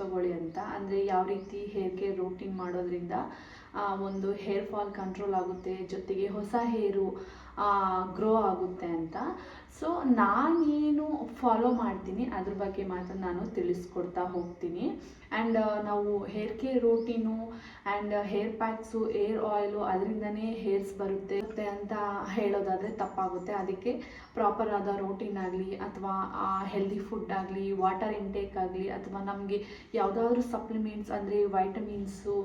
ತಗೊಳ್ಳಿ ಅಂತ. ಅಂದರೆ ಯಾವ ರೀತಿ ಹೇರ್ ಕೇರ್ ರೂಟೀನ್ ಮಾಡೋದ್ರಿಂದ ಒಂದು ಹೇರ್ ಫಾಲ್ ಕಂಟ್ರೋಲ್ ಆಗುತ್ತೆ, ಜೊತೆಗೆ ಹೊಸ ಹೇರು ಗ್ರೋ ಆಗುತ್ತೆ ಅಂತ. ಸೊ ನಾನೇನು ಫಾಲೋ ಮಾಡ್ತೀನಿ, ಅದ್ರ ಬಗ್ಗೆ ಮಾತ್ರ ನಾನು ತಿಳಿಸ್ಕೊಡ್ತಾ ಹೋಗ್ತೀನಿ. ಆ್ಯಂಡ್ ನಾವು hair care routine and hair packs hair oil ಅದರಿಂದನೇ ಹೇರ್ಸ್ ಬರುತ್ತೆ ಮತ್ತೆ ಅಂತ ಹೇಳೋದಾದರೆ ತಪ್ಪಾಗುತ್ತೆ. ಅದಕ್ಕೆ ಪ್ರಾಪರ್ ಆದ ರೋಟೀನ್ ಆಗಲಿ ಅಥವಾ ಹೆಲ್ದಿ ಫುಡ್ ಆಗಲಿ ವಾಟರ್ ಇಂಟೇಕ್ ಆಗಲಿ ಅಥವಾ ನಮಗೆ ಯಾವುದಾದ್ರೂ ಸಪ್ಲಿಮೆಂಟ್ಸ್ ಅಂದರೆ ವೈಟಮಿನ್ಸು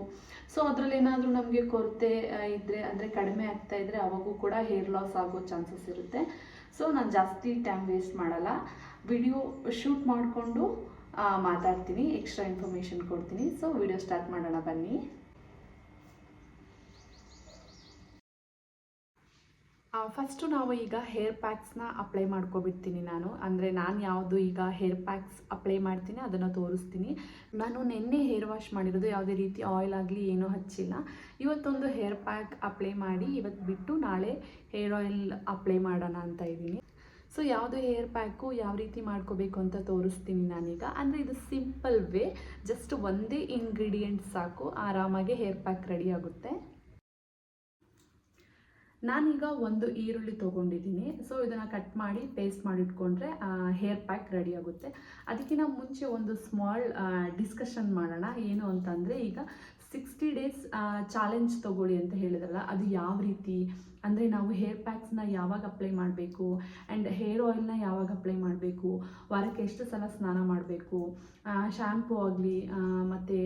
ಸೊ ಅದರಲ್ಲಿ ಏನಾದರೂ ನಮಗೆ ಕೊರತೆ ಇದ್ದರೆ ಅಂದರೆ ಕಡಿಮೆ ಆಗ್ತಾ ಇದ್ದರೆ ಅವಾಗೂ ಕೂಡ ಹೇರ್ ಲಾಸ್ ಆಗೋ ಚಾನ್ಸಸ್ ಇರುತ್ತೆ. ಸೊ ನಾನು ಜಾಸ್ತಿ ಟೈಮ್ ವೇಸ್ಟ್ ಮಾಡಲ್ಲ. ವಿಡಿಯೋ ಶೂಟ್ ಮಾಡಿಕೊಂಡು ಮಾತಾಡ್ತೀನಿ ಎಕ್ಸ್ಟ್ರಾ ಇನ್ಫಾರ್ಮೇಷನ್ ಕೊಡ್ತೀನಿ. ಸೊ ವಿಡಿಯೋ ಸ್ಟಾರ್ಟ್ ಮಾಡೋಣ, ಬನ್ನಿ. ಫಸ್ಟು ನಾವು ಈಗ ಹೇರ್ ಪ್ಯಾಕ್ಸ್ನ ಅಪ್ಲೈ ಮಾಡ್ಕೊಬಿಡ್ತೀನಿ ನಾನು. ಅಂದರೆ ನಾನು ಯಾವುದು ಈಗ ಹೇರ್ ಪ್ಯಾಕ್ಸ್ ಅಪ್ಲೈ ಮಾಡ್ತೀನಿ, ಅದನ್ನು ತೋರಿಸ್ತೀನಿ. ನಾನು ನಿನ್ನೆ ಹೇರ್ ವಾಶ್ ಮಾಡಿರೋದು ಯಾವುದೇ ರೀತಿ ಆಯಿಲ್ ಆಗಲಿ ಏನೂ ಹಚ್ಚಿಲ್ಲ. ಇವತ್ತೊಂದು ಹೇರ್ ಪ್ಯಾಕ್ ಅಪ್ಲೈ ಮಾಡಿ ಇವತ್ತು ಬಿಟ್ಟು ನಾಳೆ ಹೇರ್ ಆಯಿಲ್ ಅಪ್ಲೈ ಮಾಡೋಣ ಅಂತ ಇದ್ದೀನಿ. ಸೊ ಯಾವುದು ಹೇರ್ ಪ್ಯಾಕು ಯಾವ ರೀತಿ ಮಾಡ್ಕೋಬೇಕು ಅಂತ ತೋರಿಸ್ತೀನಿ ನಾನೀಗ. ಅಂದರೆ ಇದು ಸಿಂಪಲ್ ವೇ ಜಸ್ಟ್ ಒಂದೇ ಇಂಗ್ರೀಡಿಯೆಂಟ್ ಸಾಕು, ಆರಾಮಾಗಿ ಹೇರ್ ಪ್ಯಾಕ್ ರೆಡಿ ಆಗುತ್ತೆ. ನಾನೀಗ ಒಂದು ಈರುಳ್ಳಿ ತೊಗೊಂಡಿದ್ದೀನಿ. ಸೊ ಇದನ್ನು ಕಟ್ ಮಾಡಿ ಪೇಸ್ಟ್ ಮಾಡಿಟ್ಕೊಂಡ್ರೆ ಹೇರ್ ಪ್ಯಾಕ್ ರೆಡಿ ಆಗುತ್ತೆ. ಅದಕ್ಕಿಂತ ಮುಂಚೆ ಒಂದು ಸ್ಮಾಲ್ ಡಿಸ್ಕಷನ್ ಮಾಡೋಣ. ಏನು ಅಂತಂದರೆ ಈಗ ಸಿಕ್ಸ್ಟಿ ಡೇಸ್ ಚಾಲೆಂಜ್ ತೊಗೊಳ್ಳಿ ಅಂತ ಹೇಳಿದ್ರಲ್ಲ ಅದು ಯಾವ ರೀತಿ? ಅಂದರೆ ನಾವು ಹೇರ್ ಪ್ಯಾಕ್ಸ್ನ ಯಾವಾಗ ಅಪ್ಲೈ ಮಾಡಬೇಕು? ಆ್ಯಂಡ್ ಹೇರ್ ಆಯಿಲ್ನ ಯಾವಾಗ ಅಪ್ಲೈ ಮಾಡಬೇಕು? ವಾರಕ್ಕೆ ಎಷ್ಟು ಸಲ ಸ್ನಾನ ಮಾಡಬೇಕು? ಶ್ಯಾಂಪೂ ಆಗಲಿ ಮತ್ತು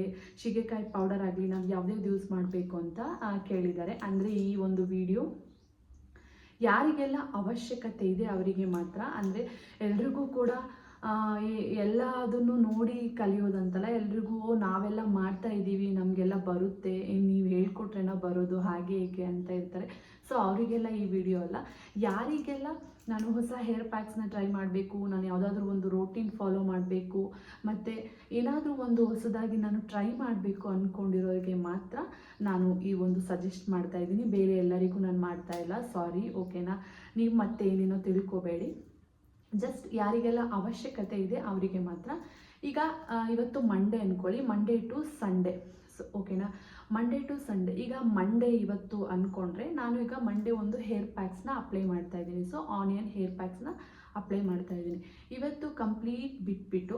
ಶಿಗೆಕಾಯಿ ಪೌಡರ್ ಆಗಲಿ ನಾವು ಯಾವ್ದ್ಯಾವ್ದು ಯೂಸ್ ಮಾಡಬೇಕು ಅಂತ ಕೇಳಿದ್ದಾರೆ. ಅಂದರೆ ಈ ಒಂದು ವಿಡಿಯೋ ಯಾರಿಗೆಲ್ಲ ಅವಶ್ಯಕತೆ ಇದೆ ಅವರಿಗೆ ಮಾತ್ರ. ಅಂದರೆ ಎಲ್ರಿಗೂ ಕೂಡ ಎಲ್ಲದನ್ನು ನೋಡಿ ಕಲಿಯೋದಂತಲ್ಲ ಎಲ್ರಿಗೂ "ಓ, ನಾವೆಲ್ಲ ಮಾಡ್ತಾ ಇದ್ದೀವಿ ನಮಗೆಲ್ಲ ಬರುತ್ತೆ ನೀವು ಹೇಳ್ಕೊಟ್ರೇನ ಬರೋದು ಹಾಗೆ ಹೀಗೆ ಅಂತ ಇರ್ತಾರೆ ಸೊ ಅವರಿಗೆಲ್ಲ ಈ ವಿಡಿಯೋ ಅಲ್ಲ. ಯಾರಿಗೆಲ್ಲ ನಾನು ಹೊಸ ಹೇರ್ ಪ್ಯಾಕ್ಸ್ನ ಟ್ರೈ ಮಾಡಬೇಕು ನಾನು ಯಾವುದಾದ್ರೂ ಒಂದು ರೋಟೀನ್ ಫಾಲೋ ಮಾಡಬೇಕು ಮತ್ತು ಏನಾದರೂ ಒಂದು ಹೊಸದಾಗಿ ನಾನು ಟ್ರೈ ಮಾಡಬೇಕು ಅಂದ್ಕೊಂಡಿರೋರಿಗೆ ಮಾತ್ರ ನಾನು ಈ ಒಂದು ಸಜೆಸ್ಟ್ ಮಾಡ್ತಾ ಇದ್ದೀನಿ. ಬೇರೆ ಎಲ್ಲರಿಗೂ ನಾನು ಮಾಡ್ತಾ ಇಲ್ಲ ಸಾರಿ ಓಕೆನಾ ನೀವು ಮತ್ತೆ ಏನೇನೋ ತಿಳ್ಕೊಬೇಡಿ. ಜಸ್ಟ್ ಯಾರಿಗೆಲ್ಲ ಅವಶ್ಯಕತೆ ಇದೆ ಅವರಿಗೆ ಮಾತ್ರ. ಈಗ ಇವತ್ತು ಮಂಡೇ ಅಂದ್ಕೊಳ್ಳಿ ಮಂಡೇ ಟು ಸಂಡೇ ಸೊ ಓಕೆನಾ ಮಂಡೇ ಟು ಸಂಡೇ ಈಗ ಮಂಡೇ ಇವತ್ತು ಅಂದ್ಕೊಂಡ್ರೆ ನಾನು ಈಗ ಮಂಡೇ ಒಂದು ಹೇರ್ ಪ್ಯಾಕ್ಸ್ನ ಅಪ್ಲೈ ಮಾಡ್ತಾ ಇದ್ದೀನಿ. ಸೊ ಆನಿಯನ್ ಹೇರ್ ಪ್ಯಾಕ್ಸ್ನ ಅಪ್ಲೈ ಮಾಡ್ತಾ ಇದ್ದೀನಿ. ಇವತ್ತು ಕಂಪ್ಲೀಟ್ ಬಿಟ್ಬಿಟ್ಟು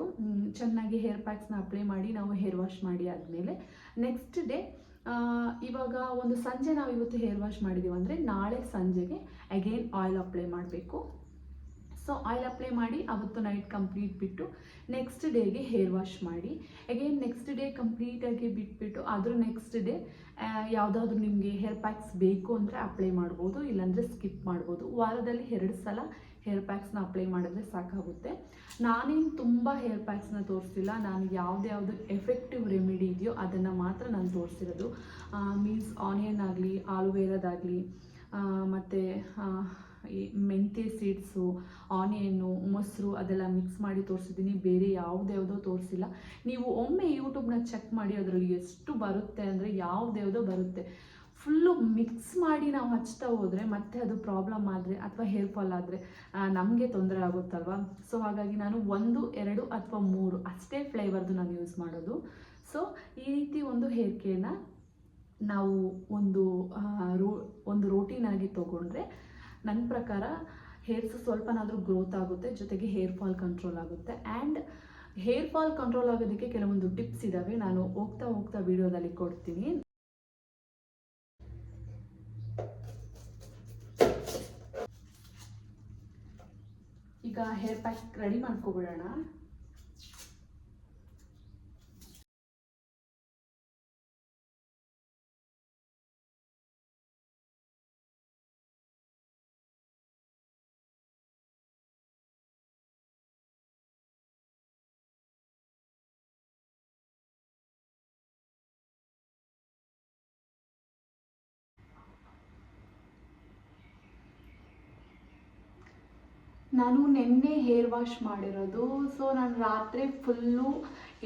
ಚೆನ್ನಾಗಿ ಹೇರ್ ಪ್ಯಾಕ್ಸ್ನ ಅಪ್ಲೈ ಮಾಡಿ ನಾವು ಹೇರ್ ವಾಶ್ ಮಾಡಿ ಆದಮೇಲೆ ನೆಕ್ಸ್ಟ್ ಡೇ ಇವಾಗ ಒಂದು ಸಂಜೆ ನಾವು ಇವತ್ತು ಹೇರ್ ವಾಶ್ ಮಾಡಿದ್ದೀವಿ ಅಂದರೆ ನಾಳೆ ಸಂಜೆಗೆ ಅಗೇನ್ ಆಯಿಲ್ ಅಪ್ಲೈ ಮಾಡಬೇಕು. ಸೊ ಆಯಿಲ್ ಅಪ್ಲೈ ಮಾಡಿ, ಅವತ್ತು ನೈಟ್ ಕಂಪ್ಲೀಟ್ ಬಿಟ್ಟು ನೆಕ್ಸ್ಟ್ ಡೇಗೆ ಹೇರ್ ವಾಶ್ ಮಾಡಿ. ಅಗೇನ್ ನೆಕ್ಸ್ಟ್ ಡೇ ಕಂಪ್ಲೀಟಾಗಿ ಬಿಟ್ಬಿಟ್ಟು ಅದ್ರ ನೆಕ್ಸ್ಟ್ ಡೇ ಯಾವುದಾದ್ರೂ ನಿಮಗೆ ಹೇರ್ ಪ್ಯಾಕ್ಸ್ ಬೇಕು ಅಂದರೆ ಅಪ್ಲೈ ಮಾಡ್ಬೋದು, ಇಲ್ಲಾಂದರೆ ಸ್ಕಿಪ್ ಮಾಡ್ಬೋದು. ವಾರದಲ್ಲಿ ಎರಡು ಸಲ ಹೇರ್ ಪ್ಯಾಕ್ಸ್ನ ಅಪ್ಲೈ ಮಾಡಿದ್ರೆ ಸಾಕಾಗುತ್ತೆ. ನಾನೇನು ತುಂಬ ಹೇರ್ ಪ್ಯಾಕ್ಸ್ನ ತೋರಿಸ್ತಿಲ್ಲ ನಾನು ಯಾವುದ್ಯಾವುದು ಎಫೆಕ್ಟಿವ್ ರೆಮಿಡಿ ಇದೆಯೋ ಅದನ್ನು ಮಾತ್ರ ನಾನು ತೋರಿಸಿರೋದು. ಮೀನ್ಸ್ ಆನಿಯನ್ ಆಗಲಿ ಆಲುವೇರದಾಗಲಿ ಮತ್ತು ಮೆಂತ್ಯ ಸೀಡ್ಸು, ಆನಿಯನ್ನು, ಮೊಸರು ಅದೆಲ್ಲ ಮಿಕ್ಸ್ ಮಾಡಿ ತೋರಿಸಿದ್ದೀನಿ. ಬೇರೆ ಯಾವುದ್ಯಾವುದೋ ತೋರಿಸಿಲ್ಲ. ನೀವು ಒಮ್ಮೆ ಯೂಟ್ಯೂಬ್ನ ಚೆಕ್ ಮಾಡಿ ಅದರಲ್ಲಿ ಎಷ್ಟು ಬರುತ್ತೆ ಅಂದರೆ ಯಾವುದ್ಯಾವುದೋ ಬರುತ್ತೆ. ಫುಲ್ಲು ಮಿಕ್ಸ್ ಮಾಡಿ ನಾವು ಹಚ್ತಾ ಹೋದರೆ ಮತ್ತೆ ಅದು ಪ್ರಾಬ್ಲಮ್ ಆದರೆ ಅಥವಾ ಹೇರ್ ಫಾಲ್ ಆದರೆ ನಮಗೆ ತೊಂದರೆ ಆಗುತ್ತಲ್ವ? ಸೊ ಹಾಗಾಗಿ ನಾನು ಒಂದು, ಎರಡು ಅಥವಾ ಮೂರು ಅಷ್ಟೇ ಫ್ಲೇವರ್ದು ನಾನು ಯೂಸ್ ಮಾಡೋದು. ಸೊ ಈ ರೀತಿ ಒಂದು ಹೇರ್ ಕೇರ್ನ ನಾವು ಒಂದು ರೋ, ಒಂದು ರೋಟೀನಾಗಿ ತೊಗೊಂಡ್ರೆ ನನ್ನ ಪ್ರಕಾರ ಹೇರ್ಸ್ ಸ್ವಲ್ಪನಾದರೂ ಗ್ರೋತ್ ಆಗುತ್ತೆ, ಜೊತೆಗೆ ಹೇರ್ ಫಾಲ್ ಕಂಟ್ರೋಲ್ ಆಗುತ್ತೆ. ಆ್ಯಂಡ್ ಹೇರ್ ಫಾಲ್ ಕಂಟ್ರೋಲ್ ಆಗೋದಕ್ಕೆ ಕೆಲವೊಂದು ಟಿಪ್ಸ್ ಇದ್ದಾವೆ ನಾನು ಹೋಗ್ತಾ ಹೋಗ್ತಾ ವಿಡಿಯೋದಲ್ಲಿ ಕೊಡ್ತೀನಿ. ಈಗ ಹೇರ್ ಪ್ಯಾಕ್ ರೆಡಿ ಮಾಡ್ಕೊಬಿಡೋಣ. ನಾನು ನಿನ್ನೆ ಹೇರ್ ವಾಶ್ ಮಾಡಿರೋದು. ಸೊ ನಾನು ರಾತ್ರಿ ಫುಲ್ಲು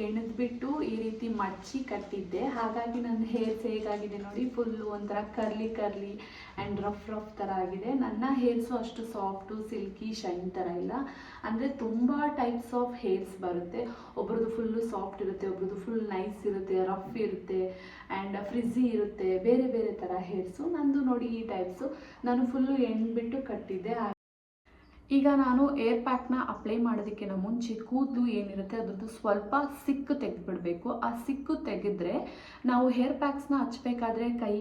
ಎಣೆದ್ಬಿಟ್ಟು ಈ ರೀತಿ ಮಡಚಿ ಕಟ್ಟಿದ್ದೆ. ಹಾಗಾಗಿ ನನ್ನ ಹೇರ್ಸ್ ಹೇಗಾಗಿದೆ ನೋಡಿ. ಫುಲ್ಲು ಒಂಥರ curly curly and rough rough ಥರ ಆಗಿದೆ. ನನ್ನ ಹೇರ್ಸು ಅಷ್ಟು ಸಾಫ್ಟು ಸಿಲ್ಕಿ ಶೈನ್ ಥರ ಇಲ್ಲ. ಅಂದರೆ ತುಂಬ ಟೈಪ್ಸ್ ಆಫ್ ಹೇರ್ಸ್ ಬರುತ್ತೆ. ಒಬ್ರದ್ದು ಫುಲ್ಲು ಸಾಫ್ಟ್ ಇರುತ್ತೆ, ಒಬ್ರದ್ದು ಫುಲ್ ನೈಸ್ ಇರುತ್ತೆ ರಫ್ ಇರುತ್ತೆ ಆ್ಯಂಡ್ ಫ್ರಿಝಿ ಇರುತ್ತೆ. ಬೇರೆ ಬೇರೆ ಥರ ಹೇರ್ಸು ನಂದು ನೋಡಿ ಈ ಟೈಪ್ಸು ನಾನು ಫುಲ್ಲು ಎಣ್ಬಿಟ್ಟು ಕಟ್ಟಿದ್ದೆ. ಈಗ ನಾನು ಏರ್ ಪ್ಯಾಕ್ನ ಅಪ್ಲೈ ಮಾಡೋದಕ್ಕಿಂತ ಮುಂಚೆ ಕೂದಲು ಏನಿರುತ್ತೆ ಅದರದ್ದು ಸ್ವಲ್ಪ ಸಿಕ್ಕು ತೆಗೆದುಬಿಡಬೇಕು. ಆ ಸಿಕ್ಕು ತೆಗೆದ್ರೆ ನಾವು ಹೇರ್ ಪ್ಯಾಕ್ಸ್ನ ಹಚ್ಚಬೇಕಾದ್ರೆ ಕೈ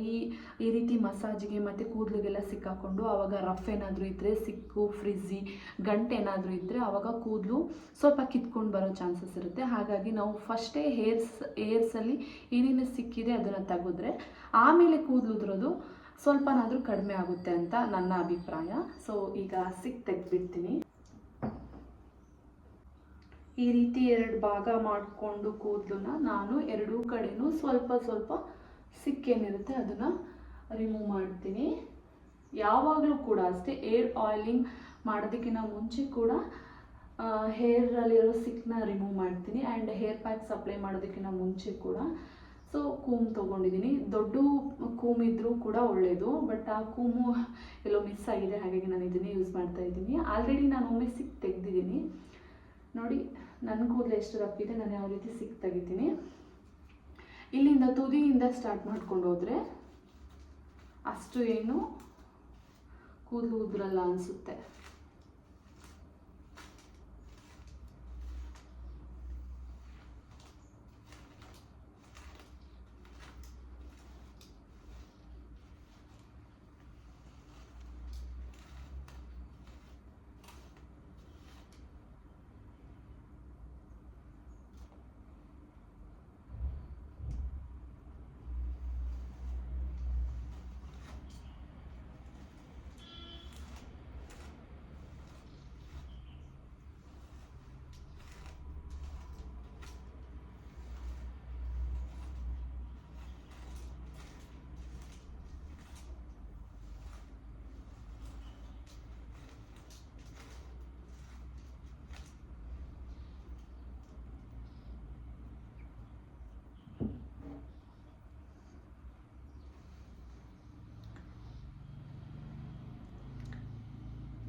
ಈ ರೀತಿ ಮಸಾಜ್ಗೆ ಮತ್ತು ಕೂದಲಿಗೆಲ್ಲ ಸಿಕ್ಕಾಕೊಂಡು ಆವಾಗ ರಫ್ ಏನಾದರೂ ಇದ್ದರೆ ಸಿಕ್ಕು ಫ್ರಿಜ್ಜಿ ಗಂಟೆ ಏನಾದರೂ ಇದ್ದರೆ ಆವಾಗ ಕೂದಲು ಸ್ವಲ್ಪ ಕಿತ್ಕೊಂಡು ಬರೋ ಚಾನ್ಸಸ್ ಇರುತ್ತೆ. ಹಾಗಾಗಿ ನಾವು ಫಸ್ಟೇ ಹೇರ್ಸ್ ಹೇರ್ಸಲ್ಲಿ ಏನೇನು ಸಿಕ್ಕಿದೆ ಅದನ್ನು ತೆಗೆದ್ರೆ ಆಮೇಲೆ ಕೂದಲು ಉದ್ರೋದು ಸ್ವಲ್ಪನಾದರೂ ಕಡಿಮೆ ಆಗುತ್ತೆ ಅಂತ ನನ್ನ ಅಭಿಪ್ರಾಯ. ಸೊ ಈಗ ಸಿಕ್ ತೆಗೆದ್ಬಿಡ್ತೀನಿ. ಈ ರೀತಿ ಎರಡು ಭಾಗ ಮಾಡಿಕೊಂಡು ಕೂದಲನ್ನ ನಾನು ಎರಡೂ ಕಡೆನೂ ಸ್ವಲ್ಪ ಸ್ವಲ್ಪ ಸಿಕ್ಕೇನಿರುತ್ತೆ ಅದನ್ನು ರಿಮೂವ್ ಮಾಡ್ತೀನಿ. ಯಾವಾಗಲೂ ಕೂಡ ಅಷ್ಟೇ ಏರ್ ಆಯಿಲಿಂಗ್ ಮಾಡೋದಕ್ಕಿಂತ ಮುಂಚೆ ಕೂಡ ಹೇರಲ್ಲಿರೋ ಸಿಕ್ಕನ್ನ ರಿಮೂವ್ ಮಾಡ್ತೀನಿ. ಆ್ಯಂಡ್ ಹೇರ್ ಪ್ಯಾಕ್ ಸಪ್ಲೈ ಮಾಡೋದಕ್ಕಿಂತ ಮುಂಚೆ ಕೂಡ ಸೊ ಕೂಮ್ ತೊಗೊಂಡಿದ್ದೀನಿ ದೊಡ್ಡ ಕೂಮ್ ಇದ್ದರೂ ಕೂಡ ಒಳ್ಳೆಯದು ಬಟ್ ಆ ಕೂಮು ಎಲ್ಲೋ ಮಿಸ್ ಆಗಿದೆ, ಹಾಗಾಗಿ ನಾನು ಇದನ್ನೇ ಯೂಸ್ ಮಾಡ್ತಾ ಇದ್ದೀನಿ. ಆಲ್ರೆಡಿ ನಾನು ಒಮ್ಮೆ ಸಿಕ್ ತೆಗೆದಿದ್ದೀನಿ. ನೋಡಿ ನನ್ನ ಕೂದಲು ಎಷ್ಟು ರಫ್ ಇದೆ, ನಾನು ಯಾವ ರೀತಿ ಸಿಕ್ ತೆಗಿತೀನಿ. ಇಲ್ಲಿಂದ ತುದಿಯಿಂದ ಸ್ಟಾರ್ಟ್ ಮಾಡ್ಕೊಂಡು ಹೋದರೆ ಅಷ್ಟು ಏನು ಕೂದಲು ಉದ್ರಲ್ಲ ಅನಿಸುತ್ತೆ.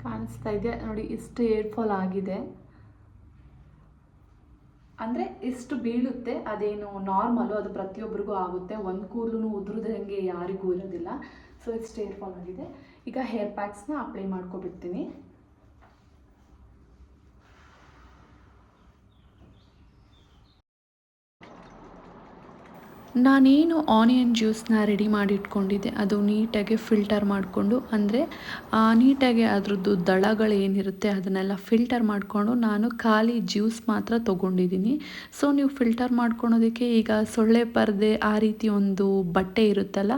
ಕಾಣಿಸ್ತಾ ಇದೆ. ನೋಡಿ, ಇಷ್ಟು ಏರ್ ಫಾಲ್ ಆಗಿದೆ. ಅಂದರೆ, ಇಷ್ಟು ಬೀಳುತ್ತೆ. ಅದೇನು ನಾರ್ಮಲು, ಅದು ಪ್ರತಿಯೊಬ್ಬರಿಗೂ ಆಗುತ್ತೆ. ಒಂದು ಕೂದಲು ಉದುರದಂಗೆ ಯಾರಿಗೂ ಇರೋದಿಲ್ಲ. ಸೊ ಇಷ್ಟು ಏರ್ ಫಾಲ್ ಆಗಿದೆ. ಈಗ ಹೇರ್ ಪ್ಯಾಕ್ಸ್ನ ಅಪ್ಲೈ ಮಾಡ್ಕೊಬಿಡ್ತೀನಿ. ನಾನೇನು ಆನಿಯನ್ ಜ್ಯೂಸನ್ನ ರೆಡಿ ಮಾಡಿ ಇಟ್ಕೊಂಡಿದ್ದೆ ಅದು ನೀಟಾಗಿ ಫಿಲ್ಟರ್ ಮಾಡಿಕೊಂಡು, ಅಂದರೆ ನೀಟಾಗಿ ಅದರದ್ದು ದಳಗಳು ಏನಿರುತ್ತೆ ಅದನ್ನೆಲ್ಲ ಫಿಲ್ಟರ್ ಮಾಡಿಕೊಂಡು ನಾನು ಖಾಲಿ ಜ್ಯೂಸ್ ಮಾತ್ರ ತೊಗೊಂಡಿದ್ದೀನಿ. ಸೊ ನೀವು ಫಿಲ್ಟರ್ ಮಾಡ್ಕೊಳೋದಕ್ಕೆ ಈಗ ಸೊಳ್ಳೆ ಪರದೆ ಆ ರೀತಿ ಒಂದು ಬಟ್ಟೆ ಇರುತ್ತಲ್ಲ,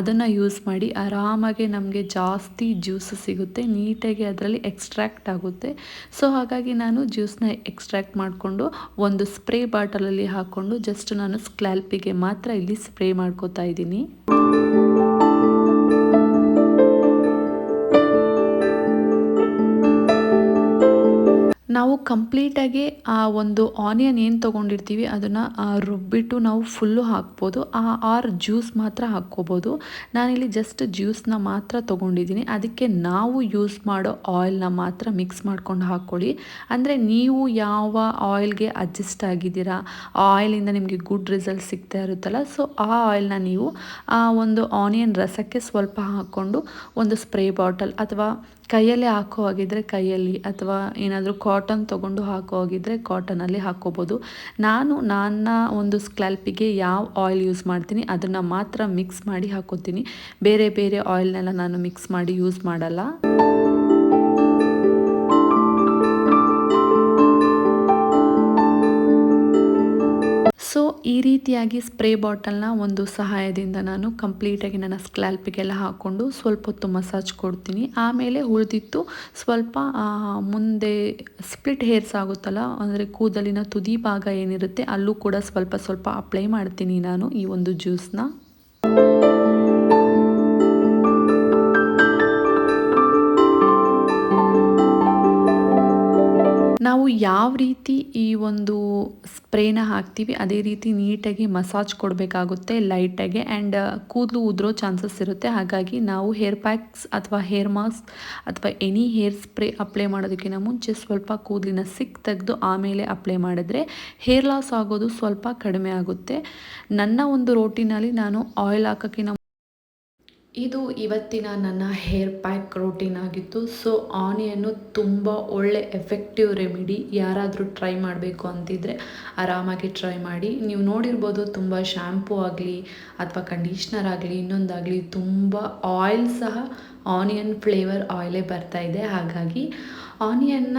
ಅದನ್ನು ಯೂಸ್ ಮಾಡಿ ಆರಾಮಾಗಿ ನಮಗೆ ಜಾಸ್ತಿ ಜ್ಯೂಸ್ ಸಿಗುತ್ತೆ, ನೀಟಾಗಿ ಅದರಲ್ಲಿ ಎಕ್ಸ್ಟ್ರಾಕ್ಟ್ ಆಗುತ್ತೆ. ಸೊ ಹಾಗಾಗಿ ನಾನು ಜ್ಯೂಸ್ನ ಎಕ್ಸ್ಟ್ರಾಕ್ಟ್ ಮಾಡಿಕೊಂಡು ಒಂದು ಸ್ಪ್ರೇ ಬಾಟಲಲ್ಲಿ ಹಾಕ್ಕೊಂಡು ಜಸ್ಟ್ ನಾನು ಸ್ಕ್ಲ್ಯಾಲ್ಪಿಗೆ ಮಾತ್ರ ಮಾತ್ರ ಇಲ್ಲಿ ಸ್ಪ್ರೇ ಮಾಡ್ಕೋತಾ ಇದ್ದೀನಿ. ನಾವು ಕಂಪ್ಲೀಟಾಗಿ ಆ ಒಂದು ಆನಿಯನ್ ಏನು ತೊಗೊಂಡಿರ್ತೀವಿ, ಅದನ್ನು ರುಬ್ಬಿಟ್ಟು ನಾವು ಫುಲ್ಲು ಹಾಕ್ಬೋದು. ಆ ಆರ್ ಜ್ಯೂಸ್ ಮಾತ್ರ ಹಾಕ್ಕೋಬೋದು. ನಾನಿಲ್ಲಿ ಜಸ್ಟ್ ಜ್ಯೂಸ್ನ ಮಾತ್ರ ತೊಗೊಂಡಿದ್ದೀನಿ. ಅದಕ್ಕೆ ನಾವು ಯೂಸ್ ಮಾಡೋ ಆಯಿಲ್ನ ಮಾತ್ರ ಮಿಕ್ಸ್ ಮಾಡ್ಕೊಂಡು ಹಾಕ್ಕೊಳ್ಳಿ. ಅಂದರೆ ನೀವು ಯಾವ ಆಯಿಲ್ಗೆ ಅಡ್ಜಸ್ಟ್ ಆಗಿದ್ದೀರಾ, ಆ ಆಯಿಲಿಂದ ನಿಮಗೆ ಗುಡ್ ರಿಸಲ್ಟ್ ಸಿಗ್ತಾ ಇರುತ್ತಲ್ಲ ಸೊ ಆ ಆಯಿಲ್ನ ನೀವು ಆ ಒಂದು ಆನಿಯನ್ ರಸಕ್ಕೆ ಸ್ವಲ್ಪ ಹಾಕ್ಕೊಂಡು ಒಂದು ಸ್ಪ್ರೇ ಬಾಟಲ್ ಅಥವಾ ಕೈಯಲ್ಲೇ ಹಾಕೋ ಹಾಗಿದ್ರೆ ಕೈಯಲ್ಲಿ ಅಥವಾ ಏನಾದರೂ ಕಾಟನ್ ತೊಗೊಂಡು ಹಾಕೋ ಹಾಗಿದ್ರೆ ಕಾಟನಲ್ಲಿ ಹಾಕೋಬೋದು. ನಾನು ನನ್ನ ಒಂದು ಸ್ಕ್ಯಾಲ್ಪಿಗೆ ಯಾವ ಆಯಿಲ್ ಯೂಸ್ ಮಾಡ್ತೀನಿ ಅದನ್ನು ಮಾತ್ರ ಮಿಕ್ಸ್ ಮಾಡಿ ಹಾಕೋತೀನಿ. ಬೇರೆ ಬೇರೆ ಆಯಿಲ್ನೆಲ್ಲ ನಾನು ಮಿಕ್ಸ್ ಮಾಡಿ ಯೂಸ್ ಮಾಡಲ್ಲ. ಸೊ ಈ ರೀತಿಯಾಗಿ ಸ್ಪ್ರೇ ಬಾಟಲ್ನ ಒಂದು ಸಹಾಯದಿಂದ ನಾನು ಕಂಪ್ಲೀಟಾಗಿ ನನ್ನ ಸ್ಕ್ಯಾಲ್ಪಿಗೆಲ್ಲ ಹಾಕ್ಕೊಂಡು ಸ್ವಲ್ಪ ಹೊತ್ತು ಮಸಾಜ್ ಕೊಡ್ತೀನಿ. ಆಮೇಲೆ ಉಳಿದಿತ್ತು ಸ್ವಲ್ಪ ಮುಂದೆ ಸ್ಪ್ಲಿಟ್ ಹೇರ್ಸ್ ಆಗುತ್ತಲ್ಲ, ಅಂದರೆ ಕೂದಲಿನ ತುದಿ ಭಾಗ ಏನಿರುತ್ತೆ, ಅಲ್ಲೂ ಕೂಡ ಸ್ವಲ್ಪ ಸ್ವಲ್ಪ ಅಪ್ಲೈ ಮಾಡ್ತೀನಿ ನಾನು ಈ ಒಂದು ಜ್ಯೂಸ್ನ ನಾವು ಯಾವ ರೀತಿ ಈ ಒಂದು ಸ್ಪ್ರೇನ ಹಾಕ್ತೀವಿ, ಅದೇ ರೀತಿ ನೀಟಾಗಿ ಮಸಾಜ್ ಕೊಡಬೇಕಾಗುತ್ತೆ, ಲೈಟಾಗಿ ಆ್ಯಂಡ್ ಕೂದಲು ಉದುರೋ ಚಾನ್ಸಸ್ ಇರುತ್ತೆ. ಹಾಗಾಗಿ ನಾವು ಹೇರ್ ಪ್ಯಾಕ್ಸ್ ಅಥವಾ ಹೇರ್ ಮಾಸ್ಕ್ ಅಥವಾ ಎನಿ ಹೇರ್ ಸ್ಪ್ರೇ ಅಪ್ಲೈ ಮಾಡೋದಕ್ಕಿಂತ ಮುಂಚೆ ಸ್ವಲ್ಪ ಕೂದಲಿನ ಸಿಕ್ ತೆಗೆದು ಆಮೇಲೆ ಅಪ್ಲೈ ಮಾಡಿದ್ರೆ ಹೇರ್ ಲಾಸ್ ಆಗೋದು ಸ್ವಲ್ಪ ಕಡಿಮೆ ಆಗುತ್ತೆ. ನನ್ನ ಒಂದು ರೋಟಿನಲ್ಲಿ ನಾನು ಆಯಿಲ್ ಹಾಕೋಕ್ಕಿಂತ ಇದು ಇವತ್ತಿನ ನನ್ನ ಹೇರ್ ಪ್ಯಾಕ್ ರೂಟೀನ್ ಆಗಿತ್ತು. ಸೊ ಆನಿಯನ್ನು ತುಂಬ ಒಳ್ಳೆ ಎಫೆಕ್ಟಿವ್ ರೆಮಿಡಿ ಯಾರಾದರೂ ಟ್ರೈ ಮಾಡಬೇಕು ಅಂತಿದ್ರೆ ಆರಾಮಾಗಿ ಟ್ರೈ ಮಾಡಿ. ನೀವು ನೋಡಿರ್ಬೋದು ತುಂಬ ಶ್ಯಾಂಪೂ ಆಗಲಿ ಅಥವಾ ಕಂಡೀಷ್ನರ್ ಆಗಲಿ ಇನ್ನೊಂದಾಗಲಿ ತುಂಬ ಆಯಿಲ್ ಸಹ ಆನಿಯನ್ ಫ್ಲೇವರ್ ಆಯಿಲೇ ಬರ್ತಾ ಇದೆ. ಹಾಗಾಗಿ ಆನಿಯನ್ನ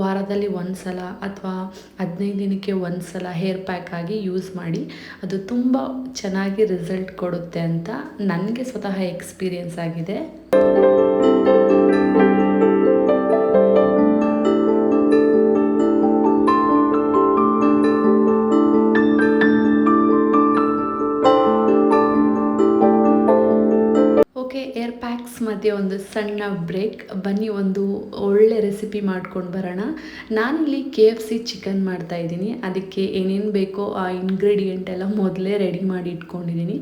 ವಾರದಲ್ಲಿ ಒಂದು ಸಲ ಅಥವಾ ಹದಿನೈದು ದಿನಕ್ಕೆ ಒಂದು ಸಲ ಹೇರ್ ಪ್ಯಾಕ್ ಆಗಿ ಯೂಸ್ ಮಾಡಿ, ಅದು ತುಂಬ ಚೆನ್ನಾಗಿ ರಿಸಲ್ಟ್ ಕೊಡುತ್ತೆ ಅಂತ ನನಗೆ ಸ್ವತಃ ಎಕ್ಸ್ಪೀರಿಯನ್ಸ್ ಆಗಿದೆ. ಮಧ್ಯೆ ಒಂದು ಸಣ್ಣ ಬ್ರೇಕ್. ಬನ್ನಿ ಒಂದು ಒಳ್ಳೆ ರೆಸಿಪಿ ಮಾಡ್ಕೊಂಡು ಬರೋಣ. ನಾನಿಲ್ಲಿ ಕೆ ಎಫ್ ಸಿ ಚಿಕನ್ ಮಾಡ್ತಾ ಇದ್ದೀನಿ. ಅದಕ್ಕೆ ಏನೇನು ಬೇಕೋ ಆ ಇಂಗ್ರೀಡಿಯೆಂಟ್ ಎಲ್ಲ ಮೊದಲೇ ರೆಡಿ ಮಾಡಿ ಇಟ್ಕೊಂಡಿದ್ದೀನಿ.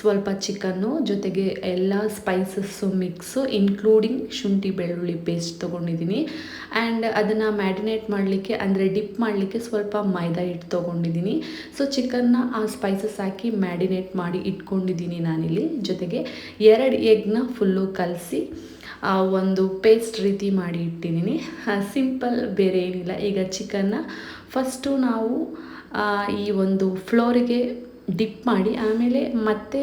ಸ್ವಲ್ಪ ಚಿಕನ್ನು, ಜೊತೆಗೆ ಎಲ್ಲ ಸ್ಪೈಸಸ್ಸು ಮಿಕ್ಸು ಇನ್ಕ್ಲೂಡಿಂಗ್ ಶುಂಠಿ ಬೆಳ್ಳುಳ್ಳಿ ಪೇಸ್ಟ್ ತೊಗೊಂಡಿದ್ದೀನಿ. ಆ್ಯಂಡ್ ಅದನ್ನು ಮ್ಯಾರಿನೇಟ್ ಮಾಡಲಿಕ್ಕೆ, ಅಂದರೆ ಡಿಪ್ ಮಾಡಲಿಕ್ಕೆ ಸ್ವಲ್ಪ ಮೈದಾ ಹಿಟ್ಟು ತೊಗೊಂಡಿದ್ದೀನಿ. ಸೊ ಚಿಕನ್ನ ಆ ಸ್ಪೈಸಸ್ ಹಾಕಿ ಮ್ಯಾರಿನೇಟ್ ಮಾಡಿ ಇಟ್ಕೊಂಡಿದ್ದೀನಿ ನಾನಿಲ್ಲಿ. ಜೊತೆಗೆ ಎರಡು ಎಗ್ನ ಫುಲ್ಲು ಕಲಸಿ ಒಂದು ಪೇಸ್ಟ್ ರೀತಿ ಮಾಡಿ ಇಟ್ಟಿದ್ದೀನಿ. ಸಿಂಪಲ್ ಬೇರೆ ಏನಿಲ್ಲ. ಈಗ ಚಿಕನ್ನ ಫಸ್ಟು ನಾವು ಈ ಒಂದು ಫ್ಲೋರಿಗೆ ಡಿಪ್ ಮಾಡಿ, ಆಮೇಲೆ ಮತ್ತೆ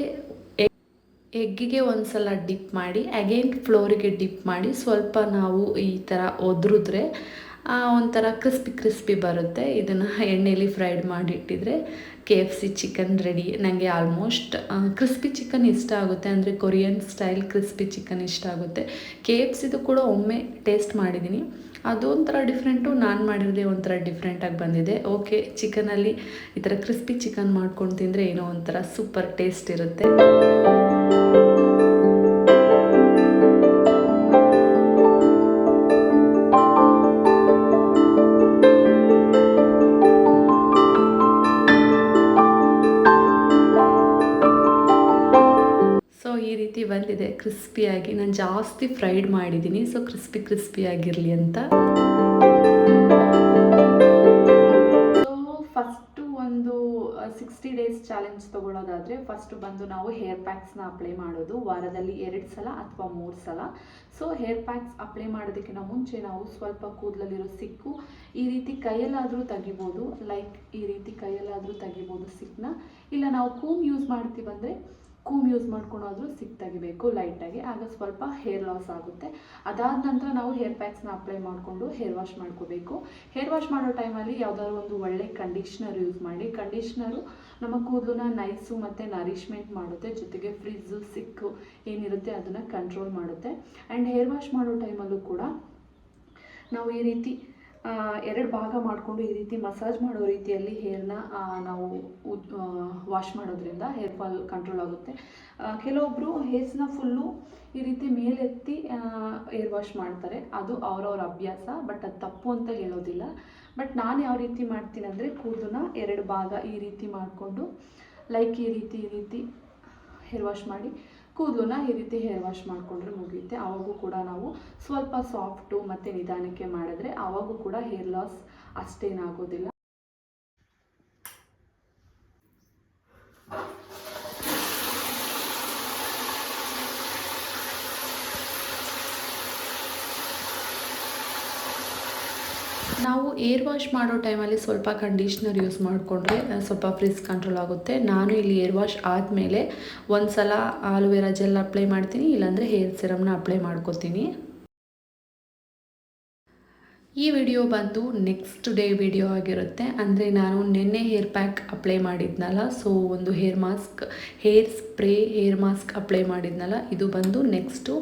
ಎಗ್ಗಿಗೆ ಒಂದು ಸಲ ಡಿಪ್ ಮಾಡಿ ಅಗೇನ್ ಫ್ಲೋರಿಗೆ ಡಿಪ್ ಮಾಡಿ, ಸ್ವಲ್ಪ ನಾವು ಈ ಥರ ಒದ್ರಿದ್ರೆ ಒಂಥರ ಕ್ರಿಸ್ಪಿ ಕ್ರಿಸ್ಪಿ ಬರುತ್ತೆ. ಇದನ್ನು ಎಣ್ಣೆಯಲ್ಲಿ fried ಮಾಡಿಟ್ಟಿದ್ರೆ K F C chicken ready ನನಗೆ ಆಲ್ಮೋಸ್ಟ್ ಕ್ರಿಸ್ಪಿ ಚಿಕನ್ ಇಷ್ಟ ಆಗುತ್ತೆ. ಅಂದರೆ ಕೊರಿಯನ್ ಸ್ಟೈಲ್ ಕ್ರಿಸ್ಪಿ ಚಿಕನ್ ಇಷ್ಟ ಆಗುತ್ತೆ. ಕೆ ಎಫ್ ಸಿದು ಕೂಡ ಒಮ್ಮೆ ಟೇಸ್ಟ್ ಮಾಡಿದ್ದೀನಿ. ಅದೊಂಥರ ಡಿಫ್ರೆಂಟು ನಾನು ಮಾಡಿರೋದೇ ಒಂಥರ ಡಿಫ್ರೆಂಟಾಗಿ ಬಂದಿದೆ. ಓಕೆ ಚಿಕನಲ್ಲಿ ಈ ಥರ ಕ್ರಿಸ್ಪಿ ಚಿಕನ್ ಮಾಡ್ಕೊಂಡು ತಿಂದರೆ ಏನೋ ಒಂಥರ ಸೂಪರ್ ಟೇಸ್ಟ್ ಇರುತ್ತೆ. ಜಾಸ್ತಿ ಫ್ರೈಡ್ ಮಾಡಿದ್ದೀನಿ ಸೊ ಕ್ರಿಸ್ಪಿ ಆಗಿರಲಿ ಅಂತ. ಫಸ್ಟು ಒಂದು ಸಿಕ್ಸ್ಟಿ ಡೇಸ್ ಚಾಲೆಂಜ್ ತೊಗೊಳ್ಳೋದಾದರೆ ಫಸ್ಟ್ ಬಂದು ನಾವು ಹೇರ್ ಪ್ಯಾಕ್ಸ್ನ ಅಪ್ಲೈ ಮಾಡೋದು. ವಾರದಲ್ಲಿ ಎರಡು ಸಲ ಅಥವಾ ಮೂರು ಸಲ. ಸೊ ಹೇರ್ ಪ್ಯಾಕ್ಸ್ ಅಪ್ಲೈ ಮಾಡೋದಕ್ಕಿಂತ ಮುಂಚೆ ನಾವು ಸ್ವಲ್ಪ ಕೂದಲಲ್ಲಿರೋ ಸಿಕ್ಕು ಈ ರೀತಿ ಕೈಯಲ್ಲಾದರೂ ತೆಗಿಬೋದು. ಲೈಕ್ ಈ ರೀತಿ ಕೈಯಲ್ಲಾದರೂ ತೆಗಿಬೋದು ಸಿಕ್ಕನ್ನ ಇಲ್ಲ ನಾವು ಕೂಮ್ ಯೂಸ್ ಮಾಡ್ತೀವಂದರೆ ಕೂಮ್ ಯೂಸ್ ಮಾಡ್ಕೊಳೋದ್ರೂ ಸಿಕ್ ತೆಗಿಬೇಕು ಲೈಟಾಗಿ. ಆಗ ಸ್ವಲ್ಪ ಹೇರ್ ಲಾಸ್ ಆಗುತ್ತೆ. ಅದಾದ ನಂತರ ನಾವು ಹೇರ್ ಪ್ಯಾಕ್ಸ್ನ ಅಪ್ಲೈ ಮಾಡಿಕೊಂಡು ಹೇರ್ ವಾಶ್ ಮಾಡ್ಕೋಬೇಕು. ಹೇರ್ ವಾಶ್ ಮಾಡೋ ಟೈಮಲ್ಲಿ ಯಾವುದಾದ್ರು ಒಂದು ಒಳ್ಳೆ ಕಂಡೀಷ್ನರ್ ಯೂಸ್ ಮಾಡಿ. ಕಂಡೀಷ್ನರು ನಮ್ಮ ಕೂದಲನ್ನ ನೈಸು ಮತ್ತು ನರಿಷ್ಮೆಂಟ್ ಮಾಡುತ್ತೆ. ಜೊತೆಗೆ ಫ್ರಿಜ್ಜು ಸಿಕ್ಕು ಏನಿರುತ್ತೆ ಅದನ್ನು ಕಂಟ್ರೋಲ್ ಮಾಡುತ್ತೆ. ಆ್ಯಂಡ್ ಹೇರ್ ವಾಶ್ ಮಾಡೋ ಟೈಮಲ್ಲೂ ಕೂಡ ನಾವು ಈ ರೀತಿ ಎರಡು ಭಾಗ ಮಾಡಿಕೊಂಡು ಈ ರೀತಿ ಮಸಾಜ್ ಮಾಡೋ ರೀತಿಯಲ್ಲಿ ಹೇರ್ನ ನಾವು ವಾಶ್ ಮಾಡೋದ್ರಿಂದ ಹೇರ್ ಫಾಲ್ ಕಂಟ್ರೋಲ್ ಆಗುತ್ತೆ. ಕೆಲವೊಬ್ಬರು ಹೇರ್ಸ್ನ ಫುಲ್ಲು ಈ ರೀತಿ ಮೇಲೆತ್ತಿ ಏರ್ ವಾಶ್ ಮಾಡ್ತಾರೆ. ಅದು ಅವರವ್ರ ಅಭ್ಯಾಸ ಬಟ್ ಅದು ತಪ್ಪು ಅಂತ ಹೇಳೋದಿಲ್ಲ. ಬಟ್ ನಾನು ಯಾವ ರೀತಿ ಮಾಡ್ತೀನಿ ಅಂದರೆ ಕೂದಲನ್ನ ಎರಡು ಭಾಗ ಈ ರೀತಿ ಮಾಡಿಕೊಂಡು ಲೈಕ್ ಈ ರೀತಿ ಈ ರೀತಿ ಹೇರ್ ವಾಶ್ ಮಾಡಿ ಕೂದಲನ್ನ ಈ ರೀತಿ ಹೇರ್ ವಾಶ್ ಮಾಡಿಕೊಂಡ್ರೆ ಮುಗಿಯುತ್ತೆ. ಆವಾಗೂ ಕೂಡ ನಾವು ಸ್ವಲ್ಪ ಸಾಫ್ಟು ಮತ್ತು ನಿಧಾನಕ್ಕೆ ಮಾಡಿದ್ರೆ ಆವಾಗೂ ಕೂಡ ಹೇರ್ ಲಾಸ್ ಅಷ್ಟೇನಾಗೋದಿಲ್ಲ. ನಾವು ಏರ್ ವಾಶ್ ಮಾಡೋ ಟೈಮಲ್ಲಿ ಸ್ವಲ್ಪ ಕಂಡೀಷ್ನರ್ ಯೂಸ್ ಮಾಡಿಕೊಂಡ್ರೆ ಸ್ವಲ್ಪ ಫ್ರಿಸ್ ಕಂಟ್ರೋಲ್ ಆಗುತ್ತೆ. ನಾನು ಇಲ್ಲಿ ಏರ್ ವಾಶ್ ಆದಮೇಲೆ ಒಂದು ಸಲ ಆಲೋವೆರಾ ಜೆಲ್ ಅಪ್ಲೈ ಮಾಡ್ತೀನಿ, ಇಲ್ಲಾಂದರೆ ಹೇರ್ ಸಿರಮ್ನ ಅಪ್ಲೈ ಮಾಡ್ಕೋತೀನಿ. ಈ ವಿಡಿಯೋ ಬಂದು ನೆಕ್ಸ್ಟ್ ಡೇ ವಿಡಿಯೋ ಆಗಿರುತ್ತೆ. ಅಂದರೆ ನಾನು ನಿನ್ನೆ ಹೇರ್ ಪ್ಯಾಕ್ ಅಪ್ಲೈ ಮಾಡಿದ್ನಲ್ಲ ಸೊ ಒಂದು hair mask hair spray hair mask apply ಮಾಡಿದ್ನಲ್ಲ, ಇದು ಬಂದು ನೆಕ್ಸ್ಟು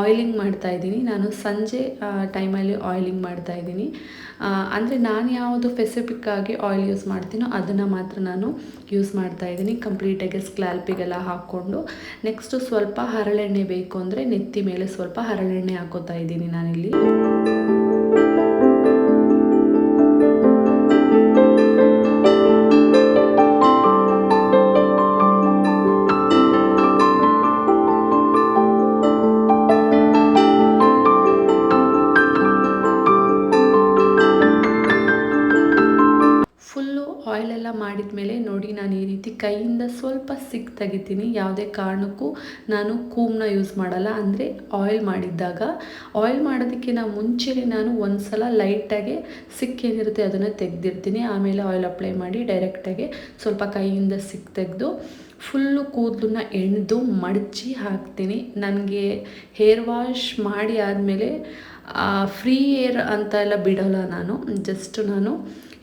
ಆಯಿಲಿಂಗ್ ಮಾಡ್ತಾ ಇದ್ದೀನಿ. ನಾನು ಸಂಜೆ ಟೈಮಲ್ಲಿ ಆಯಿಲಿಂಗ್ ಮಾಡ್ತಾ ಇದ್ದೀನಿ. ಅಂದರೆ ನಾನು ಯಾವುದು ಆಗಿ ಆಯಿಲ್ ಯೂಸ್ ಮಾಡ್ತೀನೋ ಅದನ್ನು ಮಾತ್ರ ನಾನು ಯೂಸ್ ಮಾಡ್ತಾ ಇದ್ದೀನಿ. ಕಂಪ್ಲೀಟಾಗಿ ಸ್ಕ್ಲಾಲ್ಪಿಗೆಲ್ಲ ಹಾಕ್ಕೊಂಡು. ನೆಕ್ಸ್ಟು ಸ್ವಲ್ಪ ಹರಳೆಣ್ಣೆ ಬೇಕು ಅಂದರೆ ನೆತ್ತಿ ಮೇಲೆ ಸ್ವಲ್ಪ ಹರಳೆಣ್ಣೆ ಹಾಕೋತಾ ಇದ್ದೀನಿ ನಾನಿಲ್ಲಿ. ಯಾವುದೇ ಕಾರಣಕ್ಕೂ ನಾನು ಕೂಮ್ನ ಯೂಸ್ ಮಾಡಲ್ಲ. ಅಂದರೆ ಆಯಿಲ್ ಮಾಡಿದ್ದಾಗ ಆಯಿಲ್ ಮಾಡೋದಕ್ಕಿಂತ ಮುಂಚೆನೇ ನಾನು ಒಂದು ಸಲ ಲೈಟಾಗಿ ಸಿಕ್ಕೇನಿರುತ್ತೆ ಅದನ್ನು ತೆಗೆದಿರ್ತೀನಿ. ಆಮೇಲೆ ಆಯಿಲ್ ಅಪ್ಲೈ ಮಾಡಿ ಡೈರೆಕ್ಟಾಗಿ ಸ್ವಲ್ಪ ಕೈಯಿಂದ ಸಿಕ್ ತೆಗೆದು ಫುಲ್ಲು ಕೂದಲನ್ನ ಎಣ್ದು ಮಡಚಿ ಹಾಕ್ತೀನಿ. ನನಗೆ ಹೇರ್ ವಾಶ್ ಮಾಡಿ ಆದಮೇಲೆ ಫ್ರೀ ಏರ್ ಅಂತ ಎಲ್ಲ ಬಿಡೋಲ್ಲ ನಾನು. ಜಸ್ಟ್ ನಾನು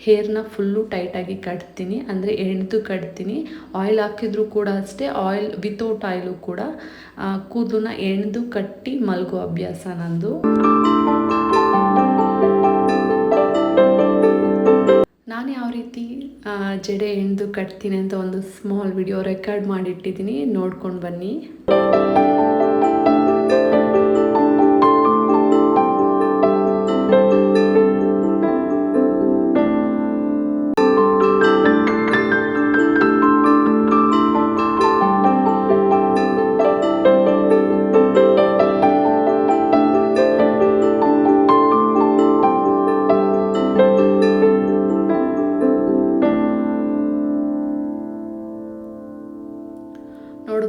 ಹೇರ್ನ ಫುಲ್ಲು ಟೈಟಾಗಿ ಕಟ್ತೀನಿ, ಅಂದರೆ ಎಣ್ದು ಕಟ್ತೀನಿ. ಆಯಿಲ್ ಹಾಕಿದ್ರು ಕೂಡ ಅಷ್ಟೇ ಆಯಿಲ್ ವಿತೌಟ್ ಆಯಿಲು ಕೂಡ ಕೂದಲನ್ನ ಎಣ್ದು ಕಟ್ಟಿ ಮಲಗೋ ಅಭ್ಯಾಸ ನಂದು. ನಾನು ಯಾವ ರೀತಿ ಜಡೆ ಎಣ್ದು ಕಟ್ತೀನಿ ಅಂತ ಒಂದು ಸ್ಮಾಲ್ ವಿಡಿಯೋ ರೆಕಾರ್ಡ್ ಮಾಡಿಟ್ಟಿದ್ದೀನಿ, ನೋಡ್ಕೊಂಡು ಬನ್ನಿ.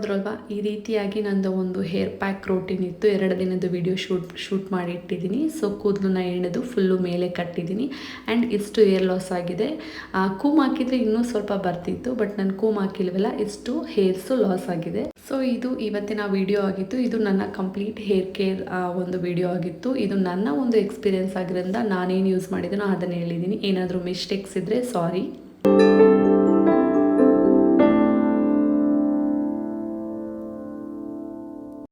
ನೋಡಿದ್ರಲ್ವಾ ಈ ರೀತಿಯಾಗಿ ನಂದು ಒಂದು ಹೇರ್ ಪ್ಯಾಕ್ ರೋಟೀನ್ ಇತ್ತು. ಎರಡು ದಿನದ ವಿಡಿಯೋ ಶೂಟ್ ಶೂಟ್ ಮಾಡಿ ಇಟ್ಟಿದ್ದೀನಿ ಸೊ ಕೂದಲನ್ನ ಎಣೆದು ಫುಲ್ಲು ಮೇಲೆ ಕಟ್ಟಿದ್ದೀನಿ. ಆ್ಯಂಡ್ ಇಷ್ಟು ಏರ್ ಲಾಸ್ ಆಗಿದೆ. ಕೂಮ್ ಹಾಕಿದರೆ ಇನ್ನೂ ಸ್ವಲ್ಪ ಬರ್ತಿತ್ತು ಬಟ್ ನಾನು ಕೂಮ್ ಹಾಕಿಲ್ವಲ್ಲ, ಇಷ್ಟು ಹೇರ್ಸು ಲಾಸ್ ಆಗಿದೆ. ಸೊ ಇದು ಇವತ್ತಿನ ವಿಡಿಯೋ ಆಗಿತ್ತು. ಇದು ನನ್ನ ಕಂಪ್ಲೀಟ್ ಹೇರ್ ಕೇರ್ ಒಂದು ವಿಡಿಯೋ ಆಗಿತ್ತು. ಇದು ನನ್ನ ಒಂದು ಎಕ್ಸ್ಪೀರಿಯೆನ್ಸ್ ಆಗಿರೋದ್ರಿಂದ ನಾನೇನು ಯೂಸ್ ಮಾಡಿದ್ದೀನೋ ಅದನ್ನು ಹೇಳಿದ್ದೀನಿ. ಏನಾದರೂ ಮಿಸ್ಟೇಕ್ಸ್ ಇದ್ದರೆ ಸಾರಿ